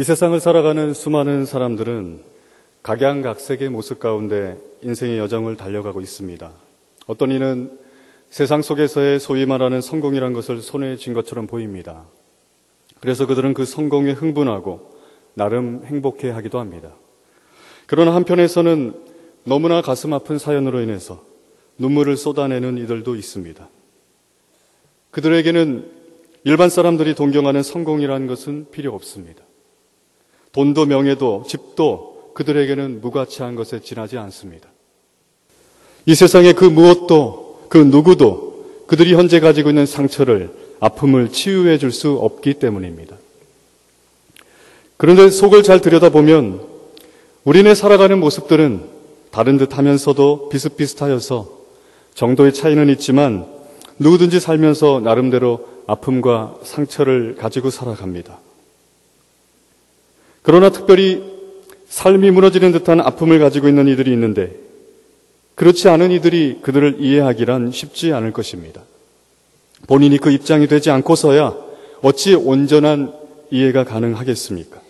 이 세상을 살아가는 수많은 사람들은 각양각색의 모습 가운데 인생의 여정을 달려가고 있습니다. 어떤 이는 세상 속에서의 소위 말하는 성공이란 것을 손에 쥔 것처럼 보입니다. 그래서 그들은 그 성공에 흥분하고 나름 행복해 하기도 합니다. 그러나 한편에서는 너무나 가슴 아픈 사연으로 인해서 눈물을 쏟아내는 이들도 있습니다. 그들에게는 일반 사람들이 동경하는 성공이라는 것은 필요 없습니다. 돈도 명예도 집도 그들에게는 무가치한 것에 지나지 않습니다. 이 세상의 그 무엇도 그 누구도 그들이 현재 가지고 있는 상처를 아픔을 치유해 줄 수 없기 때문입니다. 그런데 속을 잘 들여다보면 우리네 살아가는 모습들은 다른 듯 하면서도 비슷비슷하여서 정도의 차이는 있지만 누구든지 살면서 나름대로 아픔과 상처를 가지고 살아갑니다. 그러나 특별히 삶이 무너지는 듯한 아픔을 가지고 있는 이들이 있는데 그렇지 않은 이들이 그들을 이해하기란 쉽지 않을 것입니다. 본인이 그 입장이 되지 않고서야 어찌 온전한 이해가 가능하겠습니까?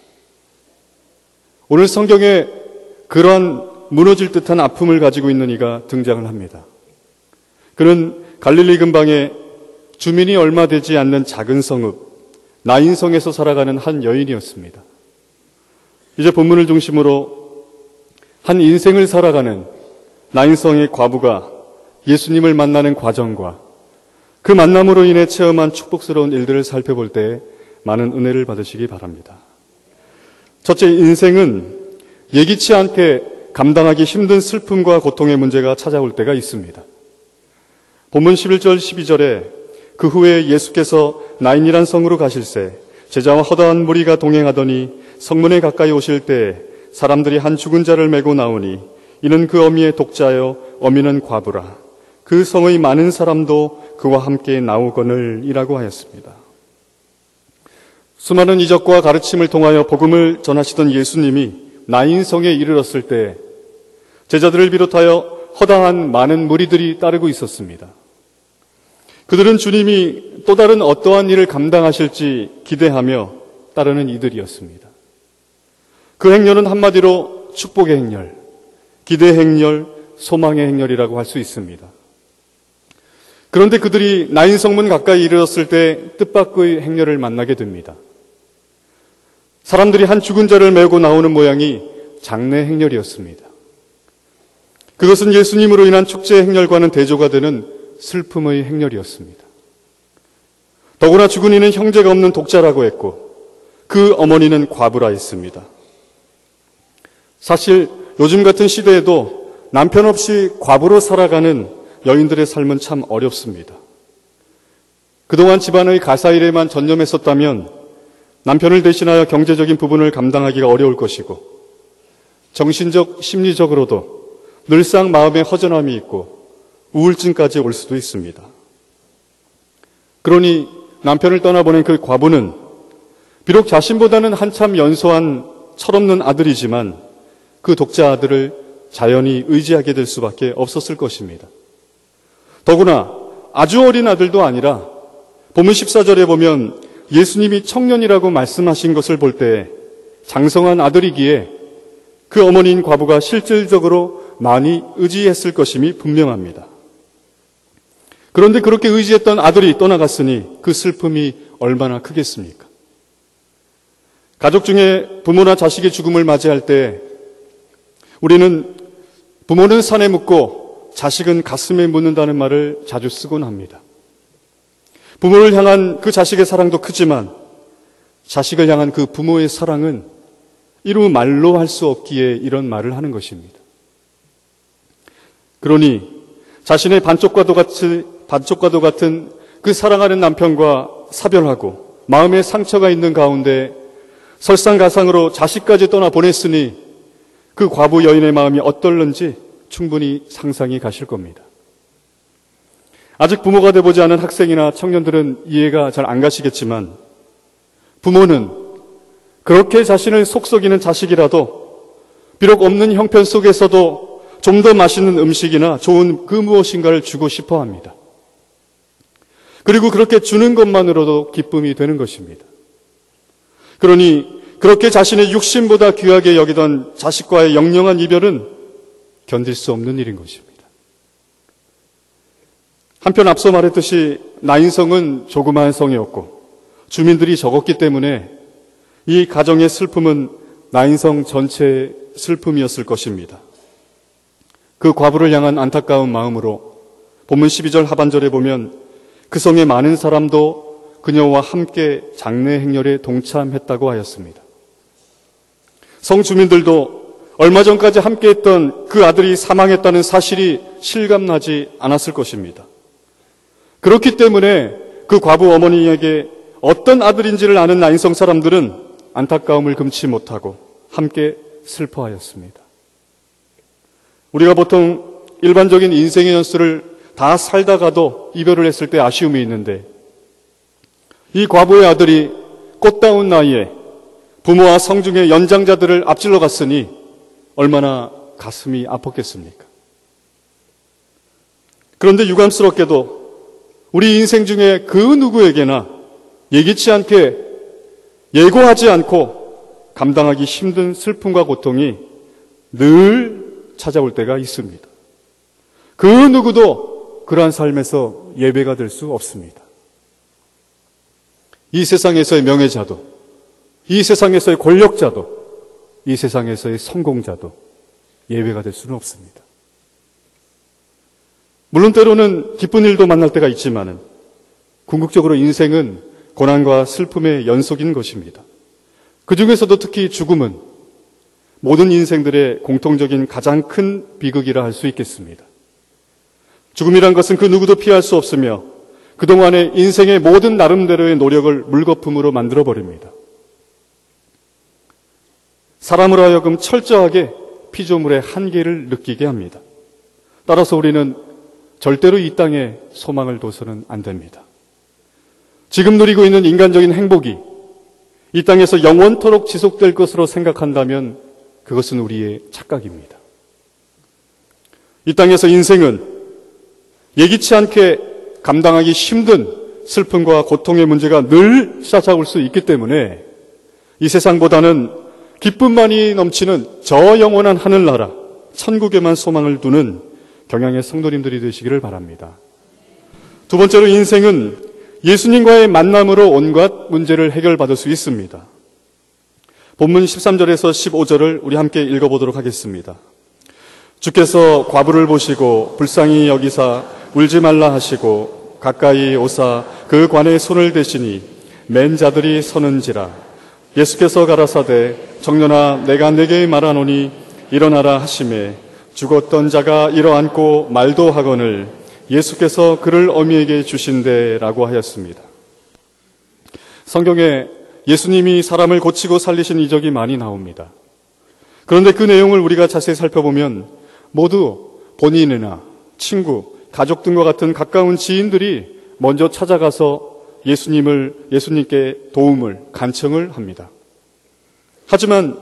오늘 성경에 그러한 무너질 듯한 아픔을 가지고 있는 이가 등장을 합니다. 그는 갈릴리 근방에 주민이 얼마 되지 않는 작은 성읍 나인성에서 살아가는 한 여인이었습니다. 이제 본문을 중심으로 한 인생을 살아가는 나인성의 과부가 예수님을 만나는 과정과 그 만남으로 인해 체험한 축복스러운 일들을 살펴볼 때 많은 은혜를 받으시기 바랍니다. 첫째, 인생은 예기치 않게 감당하기 힘든 슬픔과 고통의 문제가 찾아올 때가 있습니다. 본문 11절 12절에 그 후에 예수께서 나인이란 성으로 가실새 제자와 허다한 무리가 동행하더니 성문에 가까이 오실 때 사람들이 한 죽은 자를 메고 나오니 이는 그 어미의 독자여 어미는 과부라 그 성의 많은 사람도 그와 함께 나오거늘이라고 하였습니다. 수많은 이적과 가르침을 통하여 복음을 전하시던 예수님이 나인성에 이르렀을 때 제자들을 비롯하여 허다한 많은 무리들이 따르고 있었습니다. 그들은 주님이 또 다른 어떠한 일을 감당하실지 기대하며 따르는 이들이었습니다. 그 행렬은 한마디로 축복의 행렬, 기대 행렬, 소망의 행렬이라고 할 수 있습니다. 그런데 그들이 나인 성문 가까이 이르렀을 때 뜻밖의 행렬을 만나게 됩니다. 사람들이 한 죽은 자를 메고 나오는 모양이 장례 행렬이었습니다. 그것은 예수님으로 인한 축제 행렬과는 대조가 되는 슬픔의 행렬이었습니다. 더구나 죽은 이는 형제가 없는 독자라고 했고 그 어머니는 과부라 했습니다. 사실 요즘 같은 시대에도 남편 없이 과부로 살아가는 여인들의 삶은 참 어렵습니다. 그동안 집안의 가사일에만 전념했었다면 남편을 대신하여 경제적인 부분을 감당하기가 어려울 것이고 정신적, 심리적으로도 늘상 마음에 허전함이 있고 우울증까지 올 수도 있습니다. 그러니 남편을 떠나보낸 그 과부는 비록 자신보다는 한참 연소한 철없는 아들이지만 그 독자 아들을 자연히 의지하게 될 수밖에 없었을 것입니다. 더구나 아주 어린 아들도 아니라 보문 14절에 보면 예수님이 청년이라고 말씀하신 것을 볼 때 장성한 아들이기에 그 어머니인 과부가 실질적으로 많이 의지했을 것임이 분명합니다. 그런데 그렇게 의지했던 아들이 떠나갔으니 그 슬픔이 얼마나 크겠습니까? 가족 중에 부모나 자식의 죽음을 맞이할 때 우리는 부모는 산에 묻고 자식은 가슴에 묻는다는 말을 자주 쓰곤 합니다. 부모를 향한 그 자식의 사랑도 크지만 자식을 향한 그 부모의 사랑은 이루 말로 할 수 없기에 이런 말을 하는 것입니다. 그러니 자신의 반쪽과도 같이 반쪽과도 같은 그 사랑하는 남편과 사별하고 마음에 상처가 있는 가운데 설상가상으로 자식까지 떠나 보냈으니 그 과부 여인의 마음이 어떨는지 충분히 상상이 가실 겁니다. 아직 부모가 되보지 않은 학생이나 청년들은 이해가 잘 안 가시겠지만 부모는 그렇게 자신을 속썩이는 자식이라도 비록 없는 형편 속에서도 좀 더 맛있는 음식이나 좋은 그 무엇인가를 주고 싶어 합니다. 그리고 그렇게 주는 것만으로도 기쁨이 되는 것입니다. 그러니 그렇게 자신의 육신보다 귀하게 여기던 자식과의 영영한 이별은 견딜 수 없는 일인 것입니다. 한편 앞서 말했듯이 나인성은 조그마한 성이었고 주민들이 적었기 때문에 이 가정의 슬픔은 나인성 전체의 슬픔이었을 것입니다. 그 과부를 향한 안타까운 마음으로 본문 12절 하반절에 보면 그 성의 많은 사람도 그녀와 함께 장례 행렬에 동참했다고 하였습니다. 성 주민들도 얼마 전까지 함께했던 그 아들이 사망했다는 사실이 실감나지 않았을 것입니다. 그렇기 때문에 그 과부 어머니에게 어떤 아들인지를 아는 나인성 사람들은 안타까움을 금치 못하고 함께 슬퍼하였습니다. 우리가 보통 일반적인 인생의 연수를 다 살다가도 이별을 했을 때 아쉬움이 있는데 이 과부의 아들이 꽃다운 나이에 부모와 성중의 연장자들을 앞질러 갔으니 얼마나 가슴이 아팠겠습니까? 그런데 유감스럽게도 우리 인생 중에 그 누구에게나 예기치 않게 예고하지 않고 감당하기 힘든 슬픔과 고통이 늘 찾아올 때가 있습니다. 그 누구도 그러한 삶에서 예배가 될 수 없습니다. 이 세상에서의 명예자도, 이 세상에서의 권력자도, 이 세상에서의 성공자도 예배가 될 수는 없습니다. 물론 때로는 기쁜 일도 만날 때가 있지만은 궁극적으로 인생은 고난과 슬픔의 연속인 것입니다. 그 중에서도 특히 죽음은 모든 인생들의 공통적인 가장 큰 비극이라 할 수 있겠습니다. 죽음이란 것은 그 누구도 피할 수 없으며 그동안의 인생의 모든 나름대로의 노력을 물거품으로 만들어버립니다. 사람으로 하여금 철저하게 피조물의 한계를 느끼게 합니다. 따라서 우리는 절대로 이 땅에 소망을 둬서는 안 됩니다. 지금 누리고 있는 인간적인 행복이 이 땅에서 영원토록 지속될 것으로 생각한다면 그것은 우리의 착각입니다. 이 땅에서 인생은 예기치 않게 감당하기 힘든 슬픔과 고통의 문제가 늘 찾아올 수 있기 때문에 이 세상보다는 기쁨만이 넘치는 저 영원한 하늘나라, 천국에만 소망을 두는 경향의 성도님들이 되시기를 바랍니다. 두 번째로 인생은 예수님과의 만남으로 온갖 문제를 해결받을 수 있습니다. 본문 13절에서 15절을 우리 함께 읽어보도록 하겠습니다. 주께서 과부를 보시고 불쌍히 여기사 울지 말라 하시고 가까이 오사 그 관에 손을 대시니 맨 자들이 서는지라 예수께서 가라사대 정년아 내가 내게 말하노니 일어나라 하심에 죽었던 자가 일어앉고 말도 하거늘 예수께서 그를 어미에게 주신대라고 하였습니다. 성경에 예수님이 사람을 고치고 살리신 이적이 많이 나옵니다. 그런데 그 내용을 우리가 자세히 살펴보면 모두 본인이나 친구, 가족 등과 같은 가까운 지인들이 먼저 찾아가서 예수님을, 예수님께 도움을, 간청을 합니다. 하지만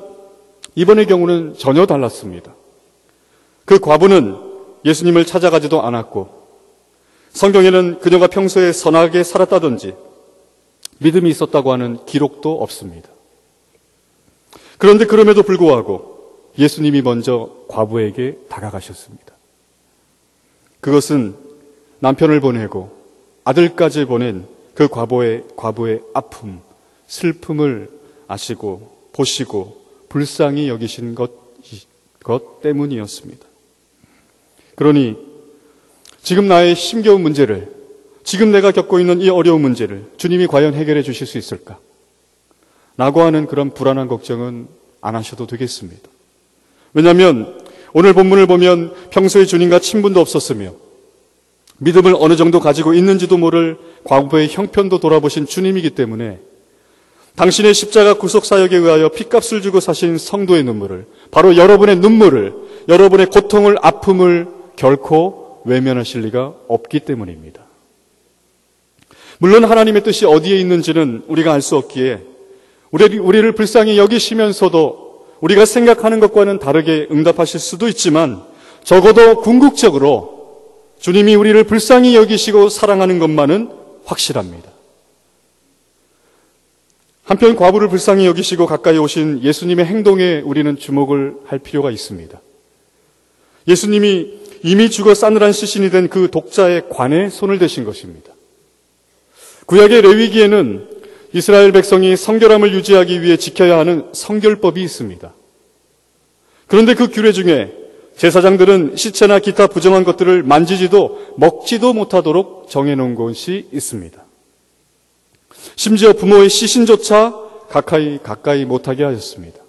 이번의 경우는 전혀 달랐습니다. 그 과부는 예수님을 찾아가지도 않았고 성경에는 그녀가 평소에 선하게 살았다든지 믿음이 있었다고 하는 기록도 없습니다. 그런데 그럼에도 불구하고 예수님이 먼저 과부에게 다가가셨습니다. 그것은 남편을 보내고 아들까지 보낸 그 과부의, 과부의 아픔, 슬픔을 아시고 보시고 불쌍히 여기신 것, 것 때문이었습니다. 그러니 지금 나의 힘겨운 문제를, 지금 내가 겪고 있는 이 어려운 문제를 주님이 과연 해결해 주실 수 있을까? 라고 하는 그런 불안한 걱정은 안 하셔도 되겠습니다. 왜냐하면 오늘 본문을 보면 평소에 주님과 친분도 없었으며 믿음을 어느 정도 가지고 있는지도 모를 과거의 형편도 돌아보신 주님이기 때문에 당신의 십자가 구속 사역에 의하여 핏값을 주고 사신 성도의 눈물을 바로 여러분의 눈물을 여러분의 고통을 아픔을 결코 외면하실 리가 없기 때문입니다. 물론 하나님의 뜻이 어디에 있는지는 우리가 알 수 없기에 우리, 우리를 불쌍히 여기시면서도 우리가 생각하는 것과는 다르게 응답하실 수도 있지만 적어도 궁극적으로 주님이 우리를 불쌍히 여기시고 사랑하는 것만은 확실합니다. 한편 과부를 불쌍히 여기시고 가까이 오신 예수님의 행동에 우리는 주목을 할 필요가 있습니다. 예수님이 이미 죽어 싸늘한 시신이 된 그 독자의 관에 손을 대신 것입니다. 구약의 레위기에는 이스라엘 백성이 성결함을 유지하기 위해 지켜야 하는 성결법이 있습니다. 그런데 그 규례 중에 제사장들은 시체나 기타 부정한 것들을 만지지도 먹지도 못하도록 정해놓은 것이 있습니다. 심지어 부모의 시신조차 가까이 가까이 못하게 하셨습니다.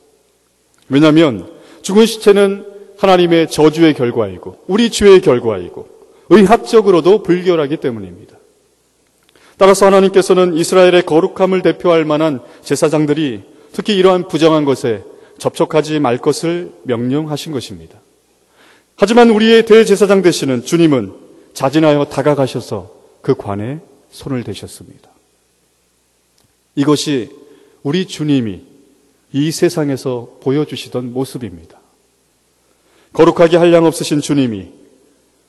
왜냐하면 죽은 시체는 하나님의 저주의 결과이고 우리 죄의 결과이고 의학적으로도 불결하기 때문입니다. 따라서 하나님께서는 이스라엘의 거룩함을 대표할 만한 제사장들이 특히 이러한 부정한 것에 접촉하지 말 것을 명령하신 것입니다. 하지만 우리의 대제사장 되시는 주님은 자진하여 다가가셔서 그 관에 손을 대셨습니다. 이것이 우리 주님이 이 세상에서 보여주시던 모습입니다. 거룩하게 한량 없으신 주님이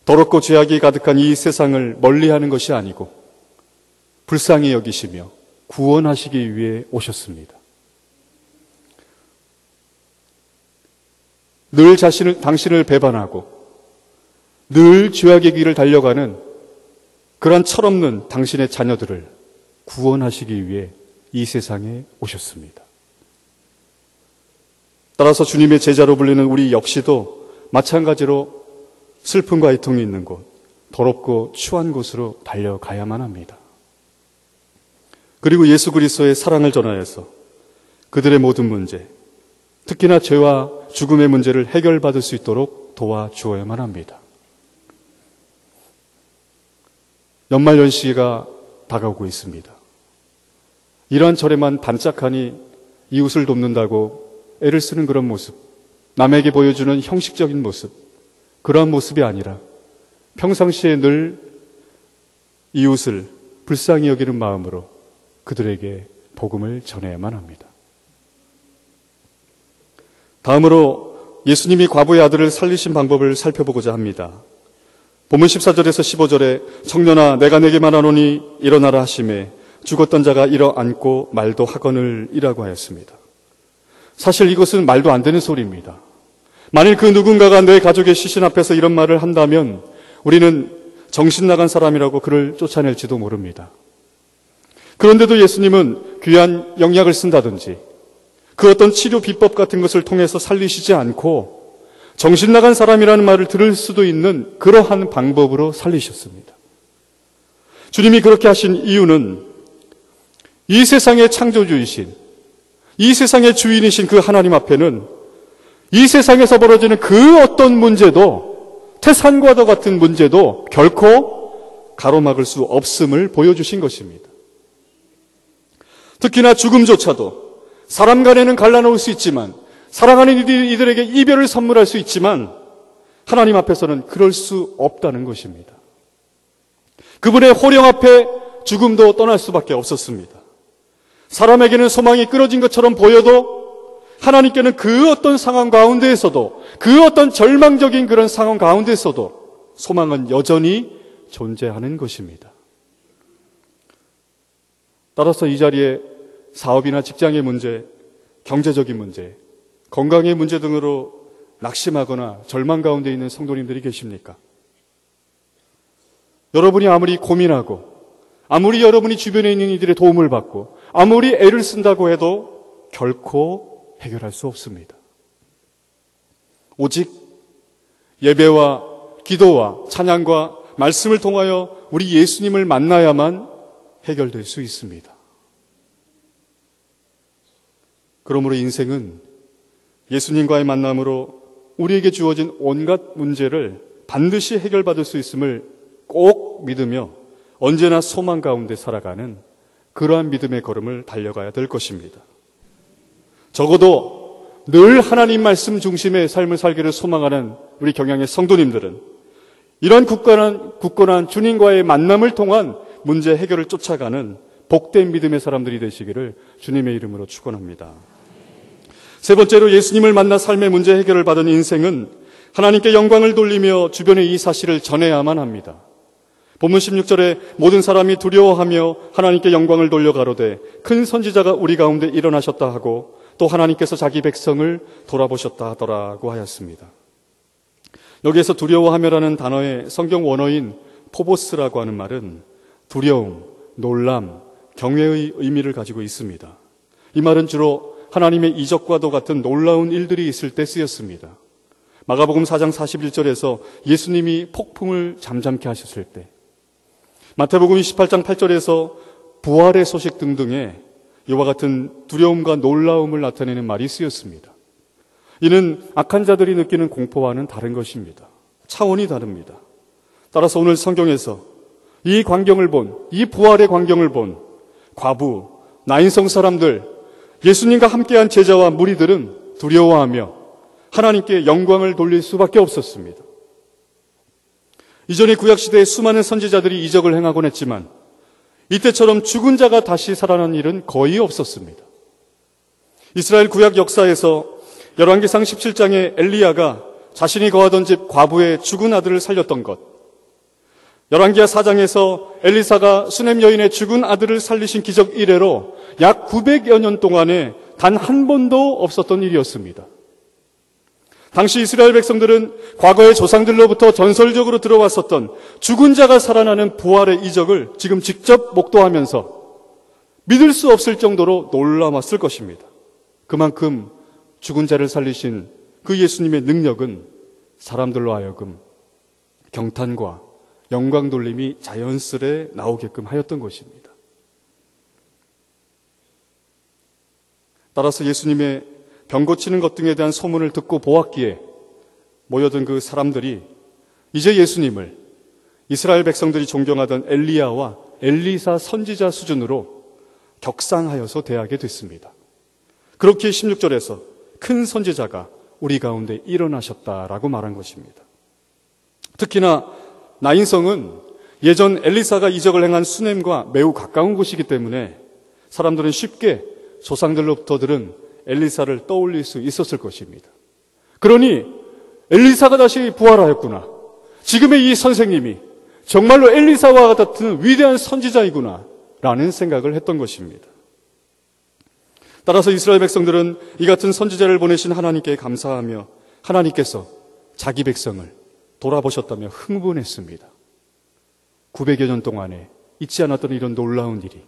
더럽고 죄악이 가득한 이 세상을 멀리하는 것이 아니고 불쌍히 여기시며 구원하시기 위해 오셨습니다. 늘 자신을 당신을 배반하고 늘 죄악의 길을 달려가는 그러한 철없는 당신의 자녀들을 구원하시기 위해 이 세상에 오셨습니다. 따라서 주님의 제자로 불리는 우리 역시도 마찬가지로 슬픔과 애통이 있는 곳, 더럽고 추한 곳으로 달려가야만 합니다. 그리고 예수 그리스도의 사랑을 전하여서 그들의 모든 문제, 특히나 죄와 죽음의 문제를 해결받을 수 있도록 도와주어야만 합니다. 연말 연시가 다가오고 있습니다. 이러한 절에만 반짝하니 이웃을 돕는다고 애를 쓰는 그런 모습, 남에게 보여주는 형식적인 모습, 그러한 모습이 아니라 평상시에 늘 이웃을 불쌍히 여기는 마음으로 그들에게 복음을 전해야만 합니다. 다음으로 예수님이 과부의 아들을 살리신 방법을 살펴보고자 합니다. 본문 14절에서 15절에 청년아 내가 내게 말하노니 일어나라 하심에 죽었던 자가 일어앉고 말도 하거늘 이라고 하였습니다. 사실 이것은 말도 안 되는 소리입니다. 만일 그 누군가가 내 가족의 시신 앞에서 이런 말을 한다면 우리는 정신 나간 사람이라고 그를 쫓아낼지도 모릅니다. 그런데도 예수님은 귀한 영약을 쓴다든지 그 어떤 치료 비법 같은 것을 통해서 살리시지 않고 정신 나간 사람이라는 말을 들을 수도 있는 그러한 방법으로 살리셨습니다. 주님이 그렇게 하신 이유는 이 세상의 창조주이신, 이 세상의 주인이신 그 하나님 앞에는 이 세상에서 벌어지는 그 어떤 문제도 태산과도 같은 문제도 결코 가로막을 수 없음을 보여주신 것입니다. 특히나 죽음조차도 사람 간에는 갈라놓을 수 있지만 사랑하는 이들에게 이별을 선물할 수 있지만 하나님 앞에서는 그럴 수 없다는 것입니다. 그분의 호령 앞에 죽음도 떠날 수밖에 없었습니다. 사람에게는 소망이 끊어진 것처럼 보여도 하나님께는 그 어떤 상황 가운데에서도 그 어떤 절망적인 그런 상황 가운데서도 소망은 여전히 존재하는 것입니다. 따라서 이 자리에 사업이나 직장의 문제, 경제적인 문제, 건강의 문제 등으로 낙심하거나 절망 가운데 있는 성도님들이 계십니까? 여러분이 아무리 고민하고, 아무리 여러분이 주변에 있는 이들의 도움을 받고, 아무리 애를 쓴다고 해도 결코 해결할 수 없습니다. 오직 예배와 기도와 찬양과 말씀을 통하여 우리 예수님을 만나야만 해결될 수 있습니다. 그러므로 인생은 예수님과의 만남으로 우리에게 주어진 온갖 문제를 반드시 해결받을 수 있음을 꼭 믿으며 언제나 소망 가운데 살아가는 그러한 믿음의 걸음을 달려가야 될 것입니다. 적어도 늘 하나님 말씀 중심의 삶을 살기를 소망하는 우리 경향의 성도님들은 이런 굳건한, 굳건한 주님과의 만남을 통한 문제 해결을 쫓아가는 복된 믿음의 사람들이 되시기를 주님의 이름으로 축원합니다. 세 번째로 예수님을 만나 삶의 문제 해결을 받은 인생은 하나님께 영광을 돌리며 주변에 이 사실을 전해야만 합니다. 본문 16절에 모든 사람이 두려워하며 하나님께 영광을 돌려 가로되 큰 선지자가 우리 가운데 일어나셨다 하고 또 하나님께서 자기 백성을 돌아보셨다 하더라고 하였습니다. 여기에서 두려워하며라는 단어의 성경 원어인 포보스라고 하는 말은 두려움, 놀람, 경외의 의미를 가지고 있습니다. 이 말은 주로 하나님의 이적과도 같은 놀라운 일들이 있을 때 쓰였습니다. 마가복음 4장 41절에서 예수님이 폭풍을 잠잠케 하셨을 때, 마태복음 28장 8절에서 부활의 소식 등등의 이와 같은 두려움과 놀라움을 나타내는 말이 쓰였습니다. 이는 악한 자들이 느끼는 공포와는 다른 것입니다. 차원이 다릅니다. 따라서 오늘 성경에서 이 광경을 본, 이 부활의 광경을 본 과부, 나인성 사람들, 예수님과 함께한 제자와 무리들은 두려워하며 하나님께 영광을 돌릴 수밖에 없었습니다. 이전의 구약시대에 수많은 선지자들이 이적을 행하곤 했지만 이때처럼 죽은 자가 다시 살아난 일은 거의 없었습니다. 이스라엘 구약 역사에서 열왕기상 17장에 엘리야가 자신이 거하던 집 과부의 죽은 아들을 살렸던 것, 열왕기하 4장에서 엘리사가 수넴 여인의 죽은 아들을 살리신 기적 이래로 약 900여 년 동안에 단 한 번도 없었던 일이었습니다. 당시 이스라엘 백성들은 과거의 조상들로부터 전설적으로 들어왔었던 죽은 자가 살아나는 부활의 이적을 지금 직접 목도하면서 믿을 수 없을 정도로 놀라웠을 것입니다. 그만큼 죽은 자를 살리신 그 예수님의 능력은 사람들로 하여금 경탄과 영광 돌림이 자연스레 나오게끔 하였던 것입니다. 따라서 예수님의 병 고치는 것 등에 대한 소문을 듣고 보았기에 모여든 그 사람들이 이제 예수님을 이스라엘 백성들이 존경하던 엘리야와 엘리사 선지자 수준으로 격상하여서 대하게 됐습니다. 그렇게 16절에서 큰 선지자가 우리 가운데 일어나셨다라고 말한 것입니다. 특히나 나인성은 예전 엘리사가 이적을 행한 수넴과 매우 가까운 곳이기 때문에 사람들은 쉽게 조상들로부터 들은 엘리사를 떠올릴 수 있었을 것입니다. 그러니 엘리사가 다시 부활하였구나. 지금의 이 선생님이 정말로 엘리사와 같은 위대한 선지자이구나. 라는 생각을 했던 것입니다. 따라서 이스라엘 백성들은 이 같은 선지자를 보내신 하나님께 감사하며 하나님께서 자기 백성을 돌아보셨다며 흥분했습니다. 900여 년 동안에 잊지 않았던 이런 놀라운 일이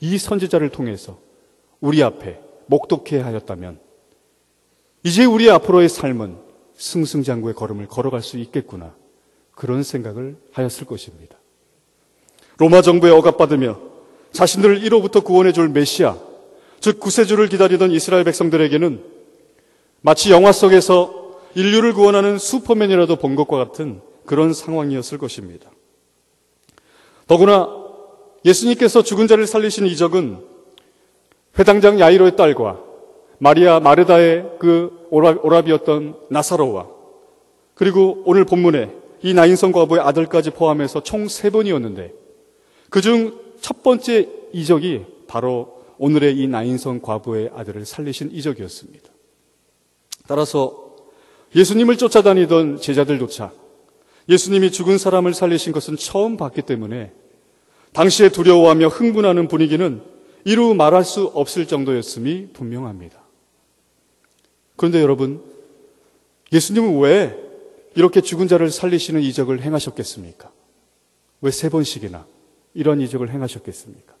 이 선지자를 통해서 우리 앞에 목독해 하였다면 이제 우리 앞으로의 삶은 승승장구의 걸음을 걸어갈 수 있겠구나. 그런 생각을 하였을 것입니다. 로마 정부에 억압받으며 자신들을 이로부터 구원해 줄 메시아, 즉 구세주를 기다리던 이스라엘 백성들에게는 마치 영화 속에서 인류를 구원하는 슈퍼맨이라도 본 것과 같은 그런 상황이었을 것입니다. 더구나 예수님께서 죽은 자를 살리신 이적은 회당장 야이로의 딸과 마리아 마르다의 그 오랍이었던 나사로와 그리고 오늘 본문에 이 나인성 과부의 아들까지 포함해서 총 세 번이었는데 그 중 첫 번째 이적이 바로 오늘의 이 나인성 과부의 아들을 살리신 이적이었습니다. 따라서 예수님을 쫓아다니던 제자들조차 예수님이 죽은 사람을 살리신 것은 처음 봤기 때문에 당시에 두려워하며 흥분하는 분위기는 이루 말할 수 없을 정도였음이 분명합니다. 그런데 여러분, 예수님은 왜 이렇게 죽은 자를 살리시는 이적을 행하셨겠습니까? 왜 세 번씩이나 이런 이적을 행하셨겠습니까?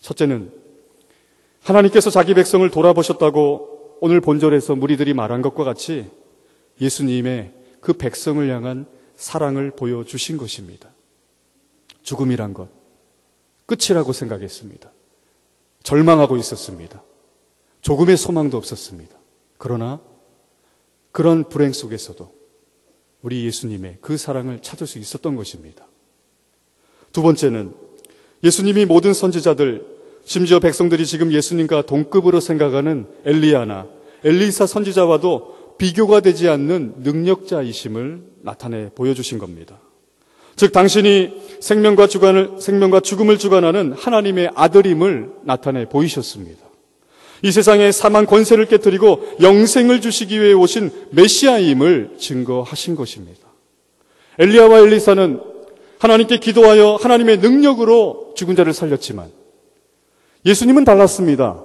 첫째는 하나님께서 자기 백성을 돌아보셨다고 오늘 본절에서 무리들이 말한 것과 같이 예수님의 그 백성을 향한 사랑을 보여주신 것입니다. 죽음이란 것, 끝이라고 생각했습니다. 절망하고 있었습니다. 조금의 소망도 없었습니다. 그러나 그런 불행 속에서도 우리 예수님의 그 사랑을 찾을 수 있었던 것입니다. 두 번째는 예수님이 모든 선지자들, 심지어 백성들이 지금 예수님과 동급으로 생각하는 엘리야나 엘리사 선지자와도 비교가 되지 않는 능력자이심을 나타내 보여주신 겁니다. 즉 당신이 생명과 주관을 생명과 죽음을 주관하는 하나님의 아들임을 나타내 보이셨습니다. 이 세상에 사망 권세를 깨뜨리고 영생을 주시기 위해 오신 메시아임을 증거하신 것입니다. 엘리야와 엘리사는 하나님께 기도하여 하나님의 능력으로 죽은 자를 살렸지만 예수님은 달랐습니다.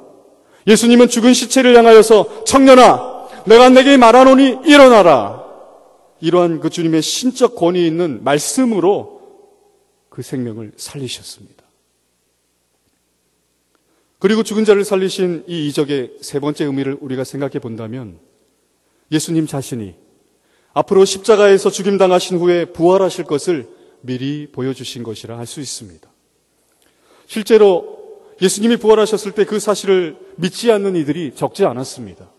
예수님은 죽은 시체를 향하여서 청년아, 내가 내게 말하노니 일어나라. 이러한 그 주님의 신적 권위 있는 말씀으로 그 생명을 살리셨습니다. 그리고 죽은 자를 살리신 이 이적의 세 번째 의미를 우리가 생각해 본다면 예수님 자신이 앞으로 십자가에서 죽임당하신 후에 부활하실 것을 미리 보여주신 것이라 할 수 있습니다. 실제로 예수님이 부활하셨을 때 그 사실을 믿지 않는 이들이 적지 않았습니다.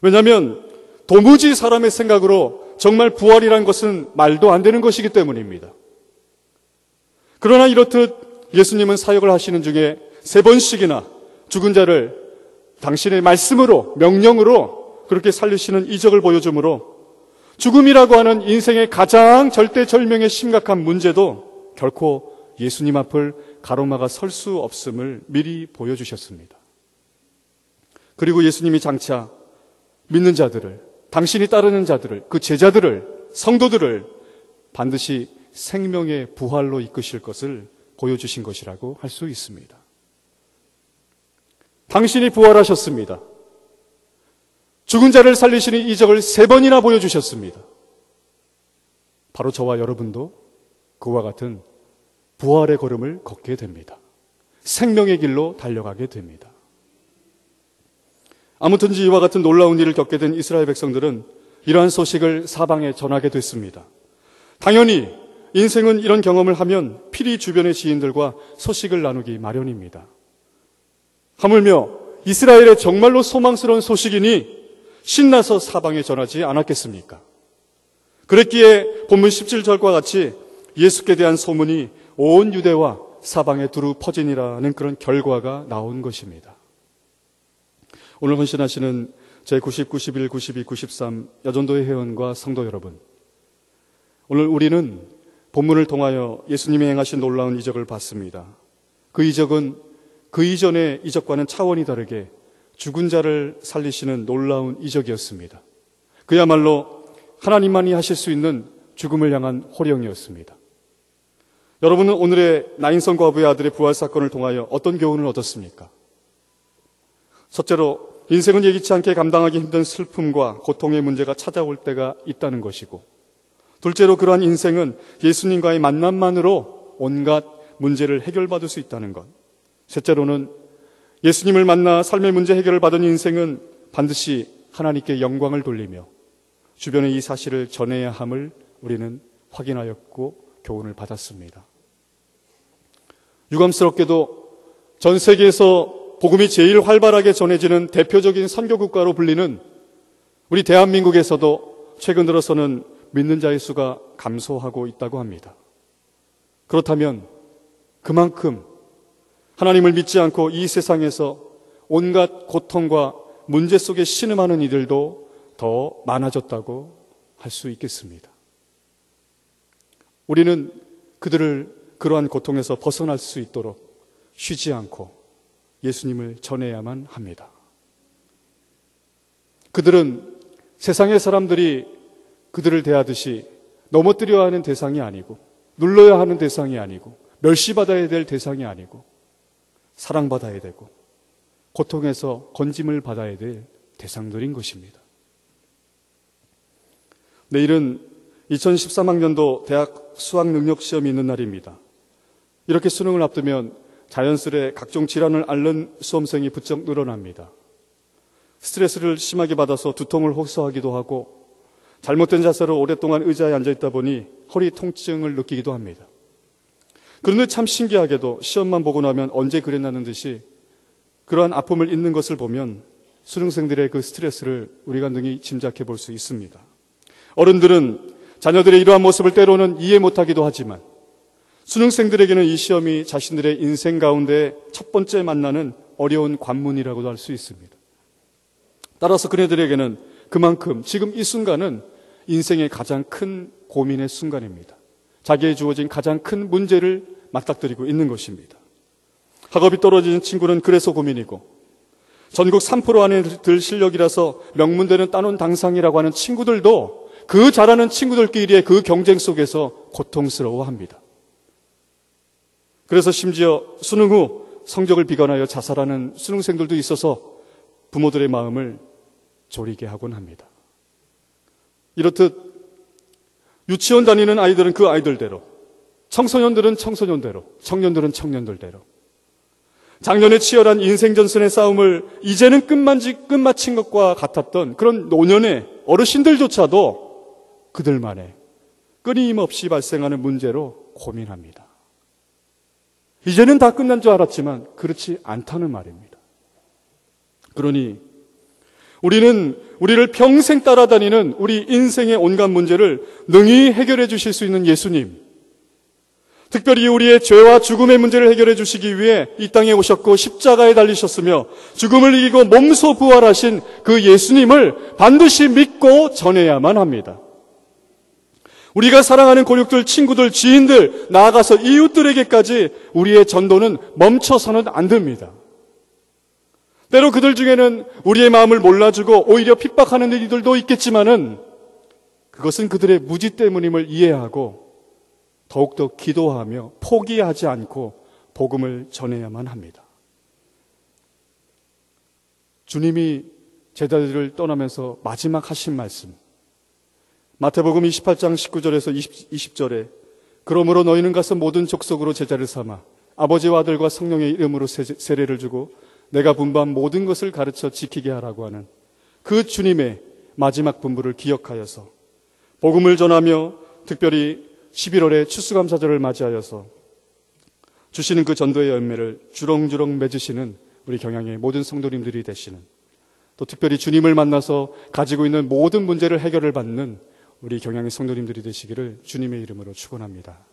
왜냐하면 도무지 사람의 생각으로 정말 부활이란 것은 말도 안 되는 것이기 때문입니다. 그러나 이렇듯 예수님은 사역을 하시는 중에 세 번씩이나 죽은 자를 당신의 말씀으로, 명령으로 그렇게 살리시는 이적을 보여주므로 죽음이라고 하는 인생의 가장 절대절명의 심각한 문제도 결코 예수님 앞을 가로막아 설 수 없음을 미리 보여주셨습니다. 그리고 예수님이 장차 믿는 자들을, 당신이 따르는 자들을, 그 제자들을, 성도들을 반드시 생명의 부활로 이끄실 것을 보여주신 것이라고 할 수 있습니다. 당신이 부활하셨습니다. 죽은 자를 살리시는 이적을 세 번이나 보여주셨습니다. 바로 저와 여러분도 그와 같은 부활의 걸음을 걷게 됩니다. 생명의 길로 달려가게 됩니다. 아무튼지 이와 같은 놀라운 일을 겪게 된 이스라엘 백성들은 이러한 소식을 사방에 전하게 됐습니다. 당연히 인생은 이런 경험을 하면 필히 주변의 지인들과 소식을 나누기 마련입니다. 하물며 이스라엘의 정말로 소망스러운 소식이니 신나서 사방에 전하지 않았겠습니까? 그랬기에 본문 17절과 같이 예수께 대한 소문이 온 유대와 사방에 두루 퍼지니라는 그런 결과가 나온 것입니다. 오늘 헌신하시는 제90, 91, 92, 93 여전도의 회원과 성도 여러분. 오늘 우리는 본문을 통하여 예수님이 행하신 놀라운 이적을 봤습니다. 그 이적은 그 이전의 이적과는 차원이 다르게 죽은 자를 살리시는 놀라운 이적이었습니다. 그야말로 하나님만이 하실 수 있는 죽음을 향한 호령이었습니다. 여러분은 오늘의 나인성 과부의 아들의 부활 사건을 통하여 어떤 교훈을 얻었습니까? 첫째로 인생은 예기치 않게 감당하기 힘든 슬픔과 고통의 문제가 찾아올 때가 있다는 것이고 둘째로 그러한 인생은 예수님과의 만남만으로 온갖 문제를 해결받을 수 있다는 것. 셋째로는 예수님을 만나 삶의 문제 해결을 받은 인생은 반드시 하나님께 영광을 돌리며 주변에 이 사실을 전해야 함을 우리는 확인하였고 교훈을 받았습니다. 유감스럽게도 전 세계에서 복음이 제일 활발하게 전해지는 대표적인 선교 국가로 불리는 우리 대한민국에서도 최근 들어서는 믿는 자의 수가 감소하고 있다고 합니다. 그렇다면 그만큼 하나님을 믿지 않고 이 세상에서 온갖 고통과 문제 속에 신음하는 이들도 더 많아졌다고 할 수 있겠습니다. 우리는 그들을 그러한 고통에서 벗어날 수 있도록 쉬지 않고 예수님을 전해야만 합니다. 그들은 세상의 사람들이 그들을 대하듯이 넘어뜨려야 하는 대상이 아니고 눌러야 하는 대상이 아니고 멸시받아야 될 대상이 아니고 사랑받아야 되고 고통에서 건짐을 받아야 될 대상들인 것입니다. 내일은 2013학년도 대학 수학 능력 시험이 있는 날입니다. 이렇게 수능을 앞두면 자연스레 각종 질환을 앓는 수험생이 부쩍 늘어납니다. 스트레스를 심하게 받아서 두통을 호소하기도 하고 잘못된 자세로 오랫동안 의자에 앉아 있다 보니 허리 통증을 느끼기도 합니다. 그런데 참 신기하게도 시험만 보고 나면 언제 그랬나는 듯이 그러한 아픔을 잊는 것을 보면 수능생들의 그 스트레스를 우리가 능히 짐작해 볼 수 있습니다. 어른들은 자녀들의 이러한 모습을 때로는 이해 못하기도 하지만 수능생들에게는 이 시험이 자신들의 인생 가운데 첫 번째 만나는 어려운 관문이라고도 할 수 있습니다. 따라서 그네들에게는 그만큼 지금 이 순간은 인생의 가장 큰 고민의 순간입니다. 자기에 주어진 가장 큰 문제를 맞닥뜨리고 있는 것입니다. 학업이 떨어지는 친구는 그래서 고민이고 전국 3% 안에 들 실력이라서 명문대는 따놓은 당상이라고 하는 친구들도 그 잘하는 친구들끼리의 그 경쟁 속에서 고통스러워 합니다. 그래서 심지어 수능 후 성적을 비관하여 자살하는 수능생들도 있어서 부모들의 마음을 졸이게 하곤 합니다. 이렇듯 유치원 다니는 아이들은 그 아이들대로, 청소년들은 청소년대로, 청년들은 청년들대로, 작년에 치열한 인생 전선의 싸움을 이제는 끝만지, 끝마친 것과 같았던 그런 노년의 어르신들조차도 그들만의 끊임없이 발생하는 문제로 고민합니다. 이제는 다 끝난 줄 알았지만 그렇지 않다는 말입니다. 그러니 우리는 우리를 평생 따라다니는 우리 인생의 온갖 문제를 능히 해결해 주실 수 있는 예수님, 특별히 우리의 죄와 죽음의 문제를 해결해 주시기 위해 이 땅에 오셨고 십자가에 달리셨으며 죽음을 이기고 몸소 부활하신 그 예수님을 반드시 믿고 전해야만 합니다. 우리가 사랑하는 고육들, 친구들, 지인들, 나아가서 이웃들에게까지 우리의 전도는 멈춰서는 안 됩니다. 때로 그들 중에는 우리의 마음을 몰라주고 오히려 핍박하는 이들도 있겠지만은 그것은 그들의 무지 때문임을 이해하고 더욱더 기도하며 포기하지 않고 복음을 전해야만 합니다. 주님이 제자들을 떠나면서 마지막 하신 말씀. 마태복음 28장 19절에서 20, 절에 그러므로 너희는 가서 모든 족속으로 제자를 삼아 아버지와 아들과 성령의 이름으로 세례를 주고 내가 분부한 모든 것을 가르쳐 지키게 하라고 하는 그 주님의 마지막 분부를 기억하여서 복음을 전하며 특별히 11월에 추수감사절을 맞이하여서 주시는 그 전도의 열매를 주렁주렁 맺으시는 우리 경향의 모든 성도님들이 되시는 또 특별히 주님을 만나서 가지고 있는 모든 문제를 해결을 받는 우리 경향의 성도님들이 되시기를 주님의 이름으로 축원합니다.